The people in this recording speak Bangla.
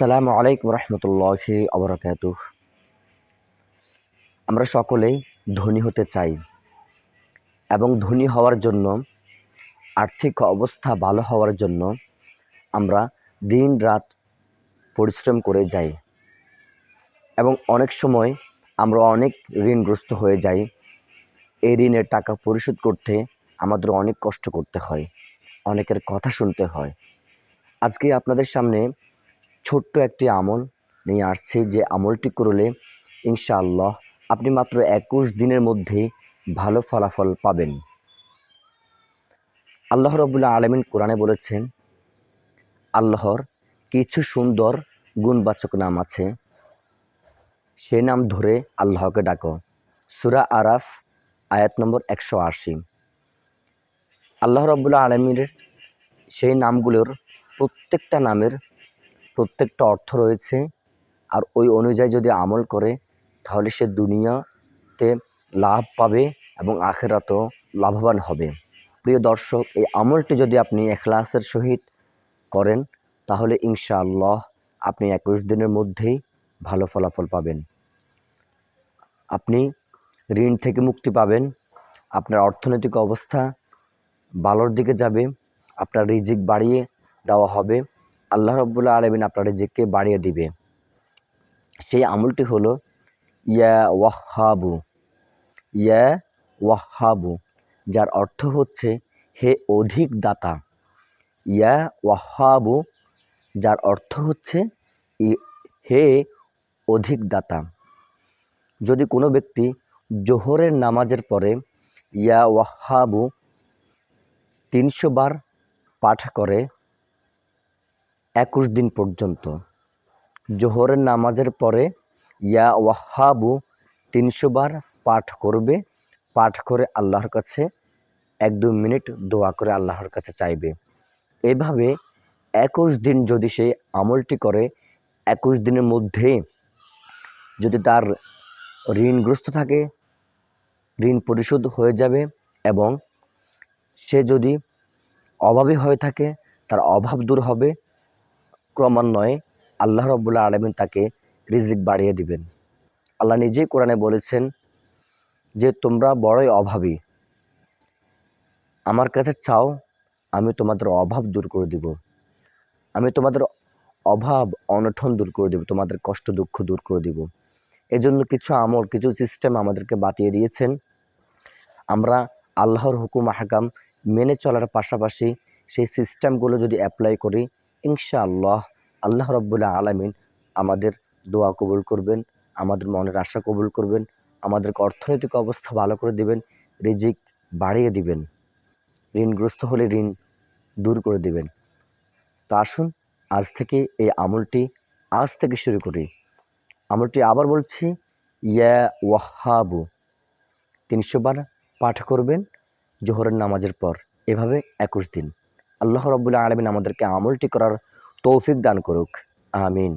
আসসালামু আলাইকুম রহমতুল্লাহি আবরাকাত আমরা সকলেই ধনী হতে চাই এবং ধনী হওয়ার জন্য, আর্থিক অবস্থা ভালো হওয়ার জন্য আমরা দিন রাত পরিশ্রম করে যাই এবং অনেক সময় আমরা অনেক ঋণগ্রস্ত হয়ে যাই। এই ঋণের টাকা পরিশোধ করতে আমাদের অনেক কষ্ট করতে হয়, অনেকের কথা শুনতে হয়। আজকে আপনাদের সামনে ছোট্ট একটি আমল নিয়ে আসছি যে আমলটি করলে ইনশাআল্লাহ আপনি মাত্র একুশ দিনের মধ্যে ভালো ফলাফল পাবেন। আল্লাহ রবুল্লা আলমিন কোরআনে বলেছেন, আল্লাহর কিছু সুন্দর গুণবাচক নাম আছে, সে নাম ধরে আল্লাহকে ডাকো। সুরা আরাফ আয়াত নম্বর একশো আশি। আল্লাহ রবুল্লা আলমীর সেই নামগুলোর প্রত্যেকটা নামের প্রত্যেকটা অর্থ রয়েছে। আর ওই অনুযায়ী যদি আমল করে, তাহলে সে দুনিয়াতে লাভ পাবে এবং আখেরাতেও লাভবান হবে। প্রিয় দর্শক, এই আমলটি যদি আপনি এখলাসের সহিত করেন, তাহলে ইনশাআল্লাহ আপনি একুশ দিনের মধ্যেই ভালো ফলাফল পাবেন। আপনি ঋণ থেকে মুক্তি পাবেন, আপনার অর্থনৈতিক অবস্থা ভালোর দিকে যাবে, আপনার রিজিক বাড়িয়ে দেওয়া হবে আল্লাহ রব্বুল্লাহ আলমিন আপনার রিজিককে বাড়িয়ে দিবে। সেই আমলটি হলো, ইয়া ওয়াহাবু ইয়া ওয়াহাবু যার অর্থ হচ্ছে, হে অধিক দাতা। ইয়া ওয়াহাবু যার অর্থ হচ্ছে হে অধিক দাতা। যদি কোনো ব্যক্তি জোহরের নামাজের পরে ইয়া ওয়াহাবু তিনশো বার পাঠ করে একুশ দিন পর্যন্ত। জোহরের নামাজের পরে ইয়া ওয়াহাবু তিনশো বার পাঠ করবে। পাঠ করে আল্লাহর কাছে এক দু মিনিট দোয়া করে আল্লাহর কাছে চাইবে। এভাবে একুশ দিন যদি সে আমলটি করে, একুশ দিনের মধ্যে যদি তার ঋণগ্রস্ত থাকে, ঋণ পরিশোধ হয়ে যাবে এবং সে যদি অভাবী হয়ে থাকে, তার অভাব দূর হবে। ক্রমান্বয়ে আল্লাহ রব্বুল্লাহ আলমিন তাকে রিজিক বাড়িয়ে দিবেন। আল্লাহ নিজেই কোরআনে বলেছেন যে, তোমরা বড়ই অভাবী। আমার কাছে চাও আমি তোমাদের অভাব দূর করে দিব। আমি তোমাদের অভাব অনঠন দূর করে দেব, তোমাদের কষ্ট দুঃখ দূর করে দিব। এজন্য কিছু আমল, কিছু সিস্টেম আমাদেরকে বাতিয়ে দিয়েছেন। আমরা আল্লাহর হুকুম, আহকাম মেনে চলার পাশাপাশি সেই সিস্টেমগুলো যদি অ্যাপ্লাই করি ইনশাআল্লাহ আল্লাহ রব্বুল্লাহ আলমিন আমাদের দোয়া কবুল করবেন, আমাদের মনের আশা কবুল করবেন, আমাদেরকে অর্থনৈতিক অবস্থা ভালো করে দিবেন, রিজিক বাড়িয়ে দিবেন, ঋণগ্রস্ত হলে ঋণ দূর করে দিবেন। তো আসুন, আজ থেকে এই আমলটি আজ থেকে শুরু করি। আমলটি আবার বলছি, ইয়া ওয়াহাবু, তিনশো বার পাঠ করবেন, জোহরের নামাজের পর, এভাবে একুশ দিন। আল্লাহ রব্বুল্লাহ আলমিন আমাদেরকে আমলটি করার তৌফিক দান করুক। আমিন।